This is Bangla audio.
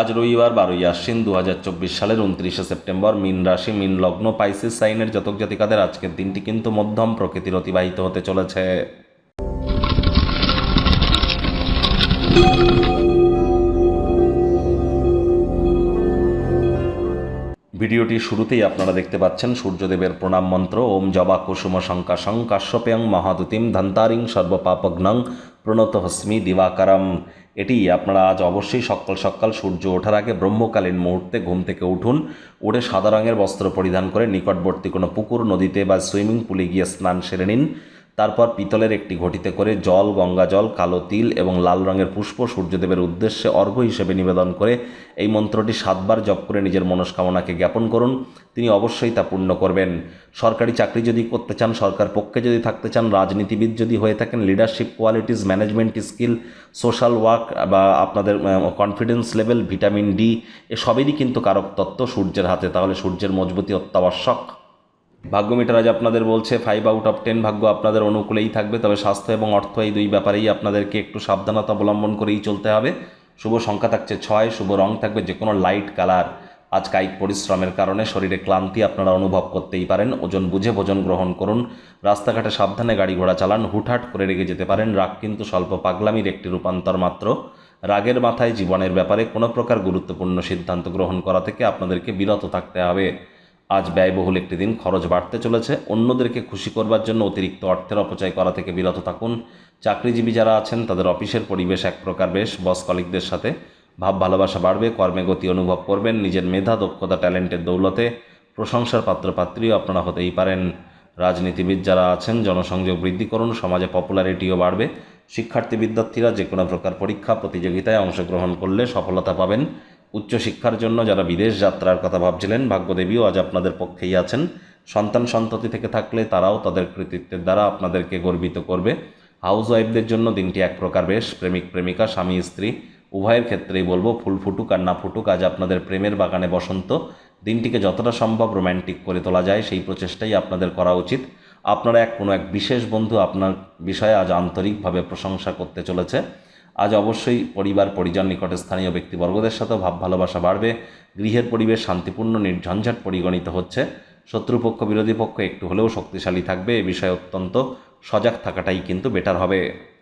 আজ রবিবার বারোই আশ্বিন দু হাজার চব্বিশ সালের উনত্রিশে সেপ্টেম্বর মিন রাশি, মিন লগ্ন, পাইসিস সাইনের জাতক জাতিকাদের আজকের দিনটি কিন্তু মধ্যম প্রকৃতির অতিবাহিত হতে চলেছে। ভিডিওটি শুরুতেই আপনারা দেখতে পাচ্ছেন সূর্যদেবের প্রণাম মন্ত্র, ওম জবা কুসুম শঙ্কাশং কাশ্যপেয়ং মহাদুতিম ধন্তারিং সর্বপাপগ্নং প্রণত হস্মি দিবাকারম। এটি আপনারা আজ অবশ্যই সকাল সকাল সূর্য ওঠার আগে ব্রহ্মকালীন মুহূর্তে ঘুম থেকে উঠুন উঠে সাদা রঙের বস্ত্র পরিধান করে নিকটবর্তী কোনো পুকুর, নদীতে বা সুইমিং পুলে গিয়ে স্নান সেরে নিন। তারপর পিতলের একটি ঘটিতে করে জল, গঙ্গা জল, কালো তিল এবং লাল রঙের পুষ্প সূর্যদেবের উদ্দেশ্যে অর্ঘ্য হিসেবে নিবেদন করে এই মন্ত্রটি সাতবার জপ করে নিজের মনস্কামনাকে জ্ঞাপন করুন। তিনি অবশ্যই তা পূর্ণ করবেন। সরকারি চাকরি যদি করতে চান, সরকার পক্ষে যদি থাকতে চান, রাজনীতিবিদ যদি হয়ে থাকেন leadership qualities management skill social work বা আপনাদের কনফিডেন্স লেভেল ভিটামিন ডি এসবেরই কিন্তু কারক তত্ত্ব সূর্যের হাতে। তাহলে সূর্যের মজবুতি অত্যাবশ্যক। ভাগ্য মিটার আজ আপনাদের বলছে ফাইভ আউট অফ টেন ভাগ্য আপনাদের অনুকূলেই থাকবে, তবে স্বাস্থ্য এবং অর্থ এই দুই ব্যাপারেই আপনাদেরকে একটু সাবধানতা অবলম্বন করেই চলতে হবে। শুভ সংখ্যা থাকছে ছয়, শুভ রং থাকবে যে কোনো লাইট কালার আজ কায়িক পরিশ্রমের কারণে শরীরে ক্লান্তি আপনারা অনুভব করতেই পারেন, ওজন বুঝে ভোজন গ্রহণ করুন। রাস্তাঘাটে সাবধানে গাড়ি ঘোড়া চালান, হুটহাট করে রেগে যেতে পারেন, রাগ কিন্তু স্বল্প পাগলামির একটি রূপান্তর মাত্র। রাগের মাথায় জীবনের ব্যাপারে কোনো প্রকার গুরুত্বপূর্ণ সিদ্ধান্ত গ্রহণ করা থেকে আপনাদেরকে বিরত থাকতে হবে। আজ ব্যয়বহুল একটি দিন, খরচ বাড়তে চলেছে। অন্যদেরকে খুশি করবার জন্য অতিরিক্ত অর্থের অপচয় করা থেকে বিরত থাকুন। চাকরিজীবী যারা আছেন, তাদের অফিসের পরিবেশ এক প্রকার বেশ। বস কলিকদের সাথে ভাব ভালোবাসা বাড়বে, কর্মে গতি অনুভব করবেন, নিজের মেধা, দক্ষতা, ট্যালেন্টের দৌলতে প্রশংসার পাত্রপাত্রীও আপনারা হতেই পারেন। রাজনীতিবিদ যারা আছেন, জনসংযোগ বৃদ্ধি করুন, সমাজে পপুলারিটিও বাড়বে। শিক্ষার্থী বিদ্যার্থীরা যে কোনো প্রকার পরীক্ষা, প্রতিযোগিতায় অংশগ্রহণ করলে সফলতা পাবেন। উচ্চশিক্ষার জন্য যারা বিদেশ যাত্রার কথা ভাবছিলেন, ভাগ্যদেবীও আজ আপনাদের পক্ষেই আছেন। সন্তান সন্ততি থেকে থাকলে তারাও তাদের কৃতিত্বের দ্বারা আপনাদেরকে গর্বিত করবে। হাউস ওয়াইফদের জন্য দিনটি এক প্রকার বেশ, প্রেমিক, প্রেমিকা, স্বামী, স্ত্রী, উভয়ের ক্ষেত্রেই বলব, ফুল ফুটুক আর না ফুটুক, আজ আপনাদের প্রেমের বাগানে বসন্ত। দিনটিকে যতটা সম্ভব রোম্যান্টিক করে তোলা যায়, সেই প্রচেষ্টাই আপনাদের করা উচিত। আপনারা এক কোনো এক বিশেষ বন্ধু আপনার বিষয়ে আজ আন্তরিকভাবে প্রশংসা করতে চলেছে। আজ অবশ্যই পরিবার, পরিজন নিকটে স্থানীয় ব্যক্তিবর্গদের সাথেও ভাব ভালোবাসা বাড়বে। গৃহের পরিবেশ শান্তিপূর্ণ, নির্ঝঞ্ঝাট পরিগণিত হচ্ছে। শত্রুপক্ষ, বিরোধী পক্ষ একটু হলেও শক্তিশালী থাকবে। এ বিষয়ে অত্যন্ত সজাগ থাকাটাই কিন্তু বেটার হবে।